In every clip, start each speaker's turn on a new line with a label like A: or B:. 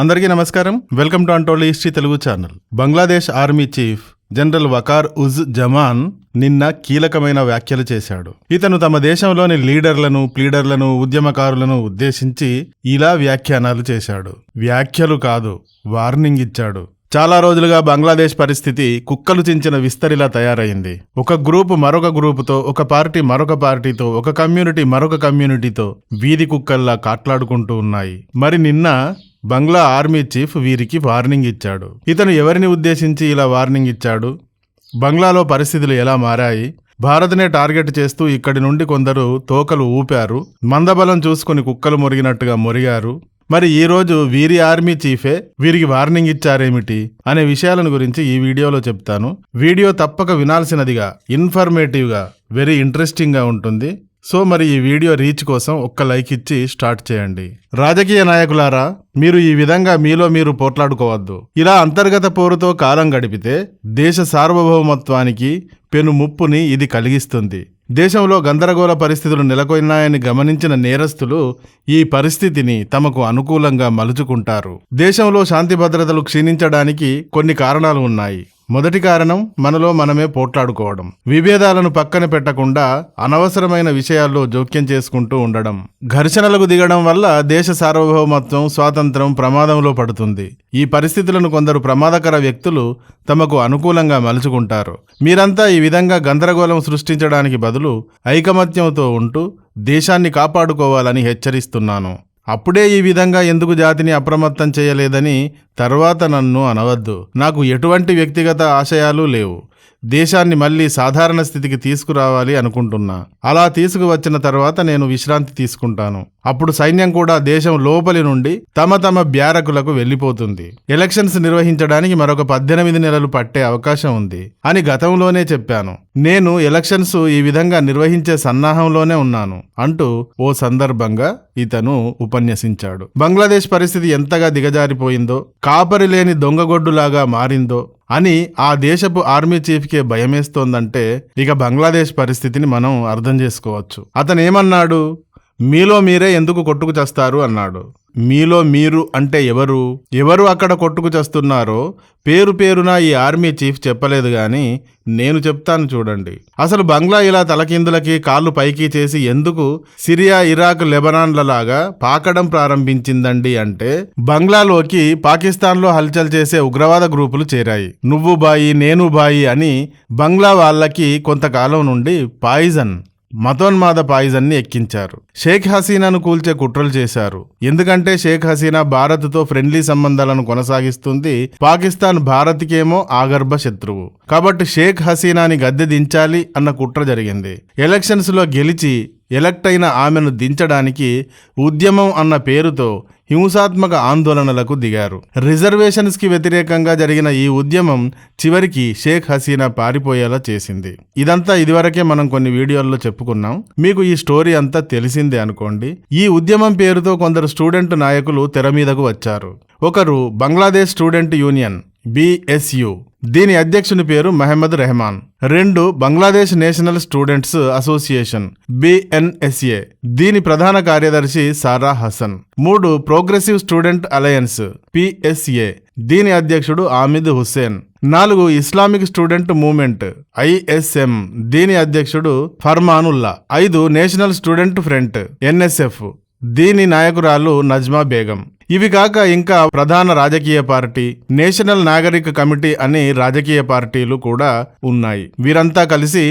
A: అందరికీ నమస్కారం. Welcome to అంటోల్ history Telugu channel. Bangladesh army chief general Waqar Uz Zaman నిన్న కీలకమైన వ్యాఖ్యలు చేశాడు. ఇతను తమ దేశంలోని లీడర్లను ప్లీడర్లను ఉద్యమకారులను ఉద్దేశించి ఇలా వ్యాఖ్యానాలు చేశాడు. వ్యాఖ్యలు కాదు వార్నింగ్ ఇచ్చాడు. చాలా రోజులుగా బంగ్లాదేశ్ పరిస్థితి కుక్కలు చించిన విస్తరిలా తయారైంది. ఒక గ్రూపు మరొక గ్రూపుతో ఒక పార్టీ మరొక పార్టీతో ఒక కమ్యూనిటీ మరొక కమ్యూనిటీతో వీధి కుక్కల్లా కాట్లాడుకుంటూ ఉన్నాయి. మరి నిన్న బంగ్లా ఆర్మీ చీఫ్ వీరికి వార్నింగ్ ఇచ్చాడు. ఇతను ఎవరిని ఉద్దేశించి ఇలా వార్నింగ్ ఇచ్చాడు? బంగ్లాలో పరిస్థితులు ఎలా మారాయి? భారత్నే టార్గెట్ చేస్తూ ఇక్కడి నుండి కొందరు తోకలు ఊపారు. మందబలం చూసుకుని కుక్కలు మురిగినట్టుగా మురిగారు. మరి ఈరోజు వీరి ఆర్మీ చీఫే వీరికి వార్నింగ్ ఇచ్చారేమిటి? అనే విషయాలను గురించి ఈ వీడియోలో చెప్తాను. వీడియో తప్పక వినాల్సినదిగా ఇన్ఫర్మేటివ్గా వెరీ ఇంట్రెస్టింగ్గా ఉంటుంది. సో మరి ఈ వీడియో రీచ్ కోసం ఒక్క లైక్ ఇచ్చి స్టార్ట్ చేయండి. రాజకీయ నాయకులారా మీరు ఈ విధంగా మీలో మీరు పోట్లాడుకోవద్దు. ఇలా అంతర్గత పోరుతో కాలం గడిపితే దేశ సార్వభౌమత్వానికి పెను ముప్పుని ఇది కలిగిస్తుంది. దేశంలో గందరగోళ పరిస్థితులు నెలకొన్నాయని గమనించిన నేరస్తులు ఈ పరిస్థితిని తమకు అనుకూలంగా మలుచుకుంటారు. దేశంలో శాంతి భద్రతలు క్షీణించడానికి కొన్ని కారణాలు ఉన్నాయి. మొదటి కారణం మనలో మనమే పోట్లాడుకోవడం. విభేదాలను పక్కన పెట్టకుండా అనవసరమైన విషయాల్లో జోక్యం చేసుకుంటూ ఉండడం. ఘర్షణలకు దిగడం వల్ల దేశ సార్వభౌమత్వం స్వాతంత్రం ప్రమాదంలో పడుతుంది. ఈ పరిస్థితులను కొందరు ప్రమాదకర వ్యక్తులు తమకు అనుకూలంగా మలుచుకుంటారు. మీరంతా ఈ విధంగా గందరగోళం సృష్టించడానికి బదులు ఐకమత్యంతో ఉంటూ దేశాన్ని కాపాడుకోవాలని హెచ్చరిస్తున్నాను. అప్పుడే ఈ విధంగా ఎందుకు జాతిని అప్రమత్తం చేయలేదని తర్వాత నన్ను అనవద్దు. నాకు ఎటువంటి వ్యక్తిగత ఆశయాలు లేవు. దేశాన్ని మళ్ళీ సాధారణ స్థితికి తీసుకురావాలి అనుకుంటున్నా. అలా తీసుకువచ్చిన తర్వాత నేను విశ్రాంతి తీసుకుంటాను. అప్పుడు సైన్యం కూడా దేశం లోపలి నుండి తమ తమ బ్యారకులకు వెళ్ళిపోతుంది ఎలక్షన్స్ నిర్వహించడానికి మరొక పద్దెనిమిది నెలలు పట్టే అవకాశం ఉంది అని గతంలోనే చెప్పాను. నేను ఎలక్షన్స్ ఈ విధంగా నిర్వహించే సన్నాహంలోనే ఉన్నాను అంటూ ఓ సందర్భంగా ఇతను ఉపన్యసించాడు. బంగ్లాదేశ్ పరిస్థితి ఎంతగా దిగజారిపోయిందో కాపరి లేని దొంగగొడ్డులాగా మారిందో అని ఆ దేశపు ఆర్మీ చీఫ్కే భయమేస్తోందంటే ఇక బంగ్లాదేశ్ పరిస్థితిని మనం అర్థం చేసుకోవచ్చు. అతనేమన్నాడు? మీలో మీరే ఎందుకు కొట్టుకు చేస్తారు అన్నాడు. మీలో మీరు అంటే ఎవరు? ఎవరు అక్కడ కొట్టుకు చేస్తున్నారో పేరు పేరున ఈ ఆర్మీ చీఫ్ చెప్పలేదు గాని నేను చెప్తాను చూడండి. అసలు బంగ్లా ఇలా తలకిందులకి కాళ్ళు పైకి చేసి ఎందుకు సిరియా ఇరాక్ లెబనాన్లలాగా పాకడం ప్రారంభించిందండి అంటే బంగ్లాలోకి పాకిస్తాన్లో హల్చల్ చేసే ఉగ్రవాద గ్రూపులు చేరాయి. నువ్వు బాయి నేను బాయి అని బంగ్లా వాళ్ళకి కొంతకాలం నుండి పాయిజన్ మతోన్మాద పాయిజన్ని ఎక్కించారు. షేక్ హసీనాను కూల్చే కుట్రలు చేశారు. ఎందుకంటే షేక్ హసీనా భారత్తో ఫ్రెండ్లీ సంబంధాలను కొనసాగిస్తుంది. పాకిస్తాన్ భారత్కేమో ఆగర్భ శత్రువు. కాబట్టి షేక్ హసీనాని గద్దె దించాలి అన్న కుట్ర జరిగింది. ఎలక్షన్స్లో గెలిచి ఎలక్ట్ అయిన ఆమెను దించడానికి ఉద్యమం అన్న పేరుతో హింసాత్మక ఆందోళనలకు దిగారు. రిజర్వేషన్స్కి వ్యతిరేకంగా జరిగిన ఈ ఉద్యమం చివరికి షేక్ హసీనా పారిపోయేలా చేసింది. ఇదంతా ఇదివరకే మనం కొన్ని వీడియోల్లో చెప్పుకున్నాం. మీకు ఈ స్టోరీ అంతా తెలిసిందే అనుకోండి. ఈ ఉద్యమం పేరుతో కొందరు స్టూడెంట్ నాయకులు తెర మీదకు వచ్చారు. ఒకరు బంగ్లాదేశ్ స్టూడెంట్ యూనియన్ బిఎస్యు దీని అధ్యక్షుని పేరు మహమ్మద్ రెహమాన్. రెండు Bangladesh national students association BNSA దీని ప్రధాన కార్యదర్శి సారా హసన్. మూడు ప్రోగ్రెసివ్ స్టూడెంట్ అలయన్స్ పిఎస్ఏ దీని అధ్యక్షుడు ఆమిద్ హుస్సేన్. నాలుగు ఇస్లామిక్ స్టూడెంట్ మూవ్మెంట్ ఐఎస్ఎం దీని అధ్యక్షుడు ఫర్మానుల్లా. ఐదు నేషనల్ స్టూడెంట్ ఫ్రంట్ ఎన్ఎస్ఎఫ్ దీని నాయకురాలు నజ్మా బేగం. ఇవి కాక ఇంకా ప్రధాన రాజకీయ పార్టీ నేషనల్ నాగరిక కమిటీ అని రాజకీయ పార్టీలు కూడా ఉన్నాయి. వీరంతా కలిసి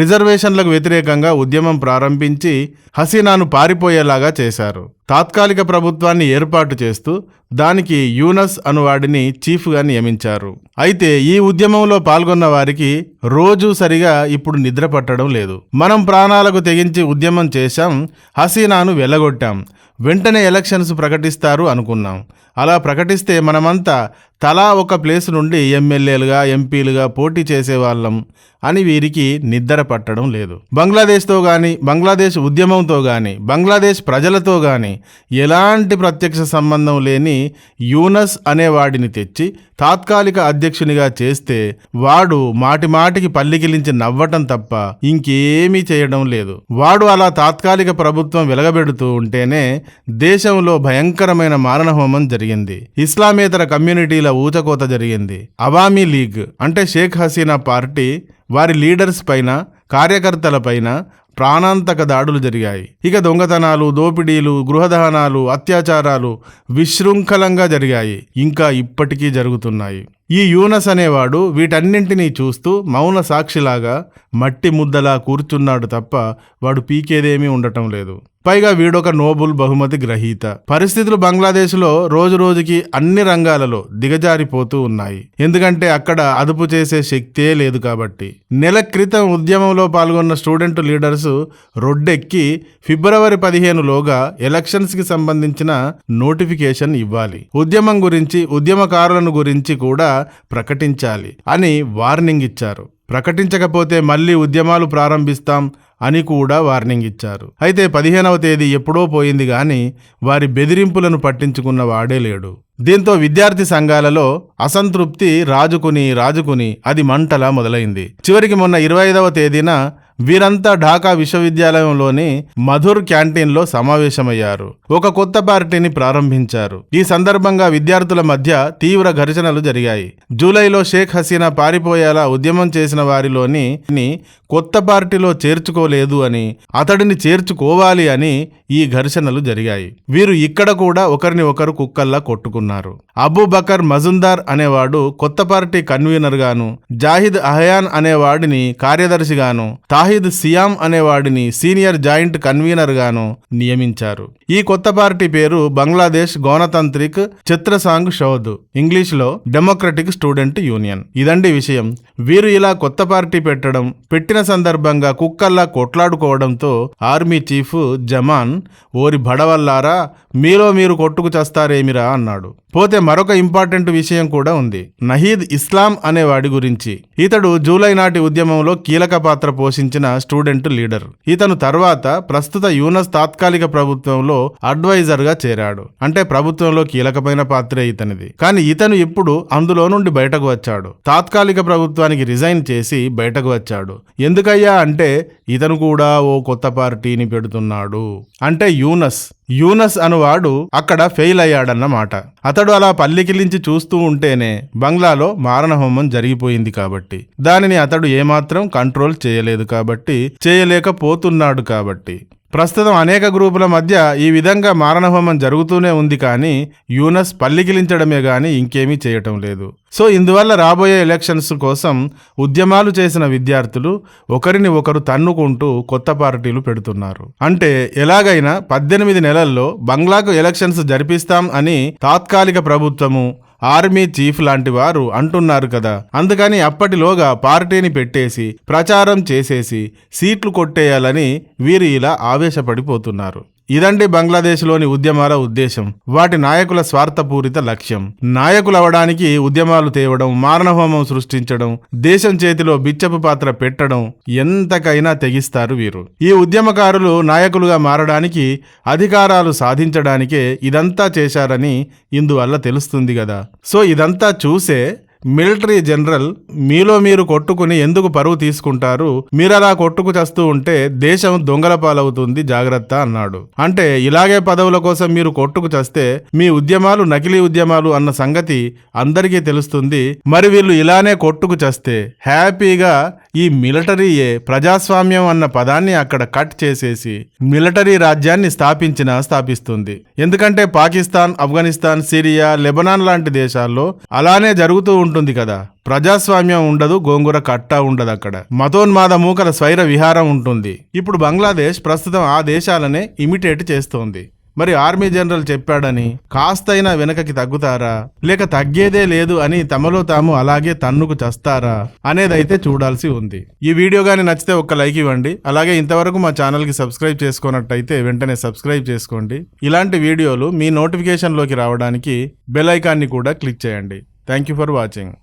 A: రిజర్వేషన్లకు వ్యతిరేకంగా ఉద్యమం ప్రారంభించి హసీనాను పారిపోయేలాగా చేశారు. తాత్కాలిక ప్రభుత్వాన్ని ఏర్పాటు చేస్తూ దానికి యూనస్ అనువాడిని చీఫ్గా నియమించారు. అయితే ఈ ఉద్యమంలో పాల్గొన్న వారికి రోజూ సరిగా ఇప్పుడు నిద్ర పట్టడం లేదు. మనం ప్రాణాలకు తెగించి ఉద్యమం చేశాం హసీనాను వెలగొట్టాం. వెంటనే ఎలక్షన్స్ ప్రకటిస్తారు అనుకున్నాం. అలా ప్రకటిస్తే మనమంతా తలా ఒక ప్లేస్ నుండి ఎమ్మెల్యేలుగా ఎంపీలుగా పోటీ చేసేవాళ్ళం అని వీరికి నిద్ర పట్టడం లేదు. బంగ్లాదేశ్తో కానీ బంగ్లాదేశ్ ఉద్యమంతో కానీ బంగ్లాదేశ్ ప్రజలతో కానీ ఎలాంటి ప్రత్యక్ష సంబంధం లేని యూనస్ అనే వాడిని తెచ్చి తాత్కాలిక అధ్యక్షునిగా చేస్తే వాడు మాటిమాటికి పల్లికిలించి నవ్వటం తప్ప ఇంకేమీ చేయడం లేదు. వాడు అలా తాత్కాలిక ప్రభుత్వం వెలగబెడుతూ ఉంటేనే దేశంలో భయంకరమైన మారణహోమం జరిగింది జరిగింది. ఇస్లామేతర కమ్యూనిటీల ఊచకోత జరిగింది. అవామీ లీగ్ అంటే షేక్ హసీనా పార్టీ వారి లీడర్స్ పైన కార్యకర్తల పైన ప్రాణాంతక దాడులు జరిగాయి. ఇక దొంగతనాలు దోపిడీలు గృహదహనాలు అత్యాచారాలు విశృంఖలంగా జరిగాయి. ఇంకా ఇప్పటికీ జరుగుతున్నాయి. ఈ యూనస్ అనేవాడు వీటన్నింటినీ చూస్తూ మౌన సాక్షిలాగా మట్టి ముద్దలా కూర్చున్నాడు తప్ప వాడు పీకేదేమీ ఉండటం లేదు. పైగా వీడొక నోబుల్ బహుమతి గ్రహీత. పరిస్థితులు బంగ్లాదేశ్లో రోజు రోజుకి అన్ని రంగాలలో దిగజారిపోతూ ఉన్నాయి. ఎందుకంటే అక్కడ అదుపు చేసే శక్తే లేదు కాబట్టి. నెల క్రితం ఉద్యమంలో పాల్గొన్న స్టూడెంట్ లీడర్స్ రొడ్డెక్కి ఫిబ్రవరి పదిహేనులోగా ఎలక్షన్స్కి సంబంధించిన నోటిఫికేషన్ ఇవ్వాలి. ఉద్యమం గురించి ఉద్యమకారులను గురించి కూడా ప్రకటించాలి అని వార్నింగ్ ఇచ్చారు. ప్రకటించకపోతే మళ్ళీ ఉద్యమాలు ప్రారంభిస్తాం అని కూడా వార్నింగ్ ఇచ్చారు. అయితే పదిహేనవ తేదీ ఎప్పుడో పోయింది గాని వారి బెదిరింపులను పట్టించుకున్న వాడే లేడు. దీంతో విద్యార్థి సంఘాలలో అసంతృప్తి రాజుకుని రాజుకుని అది మంటలా మొదలైంది. చివరికి మొన్న ఇరవై ఐదవ తేదీన వీరంతా ఢాకా విశ్వవిద్యాలయంలోని మధుర్ క్యాంటీన్లో సమావేశమయ్యారు. ఒక కొత్త పార్టీని ప్రారంభించారు. ఈ సందర్భంగా విద్యార్థుల మధ్య తీవ్ర ఘర్షణలు జరిగాయి. జూలైలో షేక్ హసీనా పారిపోయేలా ఉద్యమం చేసిన వారిలోని కొత్త పార్టీలో చేర్చుకోలేదు అని అతడిని చేర్చుకోవాలి అని ఈ ఘర్షణలు జరిగాయి. వీరు ఇక్కడ కూడా ఒకరిని ఒకరు కుక్కల్లా కొట్టుకున్నారు. అబూబకర్ మజుందార్ అనేవాడు కొత్త పార్టీ కన్వీనర్ గాను జాహిద్ అహయాన్ అనేవాడిని కార్యదర్శిగాను వాహిద్ సియామ్ అనేవాడిని సీనియర్ జాయింట్ కన్వీనర్ గాను నియమించారు. ఈ కొత్త పార్టీ పేరు బంగ్లాదేశ్ గణతంత్రిక్ చిత్రసాంగ్ షౌద్ ఇంగ్లీష్లో డెమోక్రటిక్ స్టూడెంట్ యూనియన్. ఇదండి విషయం. వీరు ఇలా కొత్త పార్టీ పెట్టడం పెట్టిన సందర్భంగా కుక్కల్లా కొట్లాడుకోవడంతో ఆర్మీ చీఫ్ జమాన్ ఓరి బడవల్లారా మీలో మీరు కొట్టుకు చస్తారేమిరా అన్నాడు. పోతే మరొక ఇంపార్టెంట్ విషయం కూడా ఉంది. నహీద్ ఇస్లాం అనేవాడి గురించి. ఇతడు జూలై నాటి ఉద్యమంలో కీలక పాత్ర పోషించిన స్టూడెంట్ లీడర్. ఇతను తర్వాత ప్రస్తుత యూనస్ తాత్కాలిక ప్రభుత్వంలో అడ్వైజర్గా చేరాడు. అంటే ప్రభుత్వంలో కీలకమైన పాత్రే ఇతనిది. కానీ ఇతను ఇప్పుడు అందులో నుండి బయటకు వచ్చాడు. తాత్కాలిక ప్రభుత్వానికి రిజైన్ చేసి బయటకు వచ్చాడు. ఎందుకయ్యా అంటే ఇతను కూడా ఓ కొత్త పార్టీని పెడుతున్నాడు. అంటే యూనస్. యూనస్ అనువాడు అక్కడ ఫెయిల్ అయ్యాడన్నమాట. అతడు అలా పల్లికిలించి చూస్తూ ఉంటేనే బంగ్లాలో మారణహోమం జరిగిపోయింది కాబట్టి. దానిని అతడు ఏమాత్రం కంట్రోల్ చేయలేదు కాబట్టి చేయలేకపోతున్నాడు కాబట్టి. ప్రస్తుతం అనేక గ్రూపుల మధ్య ఈ విధంగా మారణహోమం జరుగుతూనే ఉంది కానీ యూనస్ పల్లికిలించడమే గాని ఇంకేమీ చేయటం లేదు. సో ఇందువల్ల రాబోయే ఎలక్షన్స్ కోసం ఉద్యమాలు చేసిన విద్యార్థులు ఒకరిని ఒకరు తన్నుకుంటూ కొత్త పార్టీలు పెడుతున్నారు. అంటే ఎలాగైనా పద్దెనిమిది నెలల్లో బంగ్లాకు ఎలక్షన్స్ జరిపిస్తాం అని తాత్కాలిక ప్రభుత్వము ఆర్మీ చీఫ్ లాంటి వారు అంటున్నారు కదా. అందుకని అప్పటిలోగా పార్టీని పెట్టేసి ప్రచారం చేసేసి సీట్లు కొట్టేయాలని వీరు ఇలా ఆవేశపడిపోతున్నారు. ఇదండి బంగ్లాదేశ్లోని ఉద్యమాల ఉద్దేశం. వాటి నాయకుల స్వార్థపూరిత లక్ష్యం. నాయకులవడానికి ఉద్యమాలు తేవడం మారణహోమం సృష్టించడం దేశం చేతిలో బిచ్చపు పాత్ర పెట్టడం ఎంతకైనా తెగిస్తారు వీరు. ఈ ఉద్యమకారులు నాయకులుగా మారడానికి అధికారాలు సాధించడానికే ఇదంతా చేశారని ఇందువల్ల తెలుస్తుంది కదా సో ఇదంతా చూసే మిలిటరీ జనరల్ మీలో మీరు కొట్టుకుని ఎందుకు పరువు తీసుకుంటారు? మీరలా కొట్టుకు చస్తూ ఉంటే దేశం దొంగల పాలవుతుంది జాగ్రత్త అన్నాడు. అంటే ఇలాగే పదవుల కోసం మీరు కొట్టుకు చస్తే మీ ఉద్యమాలు నకిలీ ఉద్యమాలు అన్న సంగతి అందరికీ తెలుస్తుంది. మరి వీళ్ళు ఇలానే కొట్టుకు చస్తే హ్యాపీగా ఈ మిలిటరీయే ప్రజాస్వామ్యం అన్న పదాన్ని అక్కడ కట్ చేసేసి మిలిటరీ రాజ్యాన్ని స్థాపించిన స్థాపిస్తుంది. ఎందుకంటే పాకిస్తాన్ ఆఫ్ఘనిస్తాన్ సిరియా లెబనాన్ లాంటి దేశాల్లో అలానే జరుగుతూ ఉంటుంది కదా. ప్రజాస్వామ్యం ఉండదు గోంగూర కట్ట ఉండదు అక్కడ. మతోన్మాద మూకల స్వైర విహారం ఉంటుంది. ఇప్పుడు బంగ్లాదేశ్ ప్రస్తుతం ఆ దేశాలనే ఇమిటేట్ చేస్తోంది. మరి ఆర్మీ జనరల్ చెప్పాడని కాస్తైనా వెనకకి తగ్గుతారా? లేక తగ్గేదే లేదు అని తమలో తాము అలాగే తన్నుకు చస్తారా? అనేదైతే చూడాల్సి ఉంది. ఈ వీడియో కానీ నచ్చితే ఒక్క లైక్ ఇవ్వండి. అలాగే ఇంతవరకు మా ఛానల్కి సబ్స్క్రైబ్ చేసుకున్నట్టయితే వెంటనే సబ్స్క్రైబ్ చేసుకోండి. ఇలాంటి వీడియోలు మీ నోటిఫికేషన్లోకి రావడానికి బెల్ ఐకాన్ని కూడా క్లిక్ చేయండి. Thank you for watching.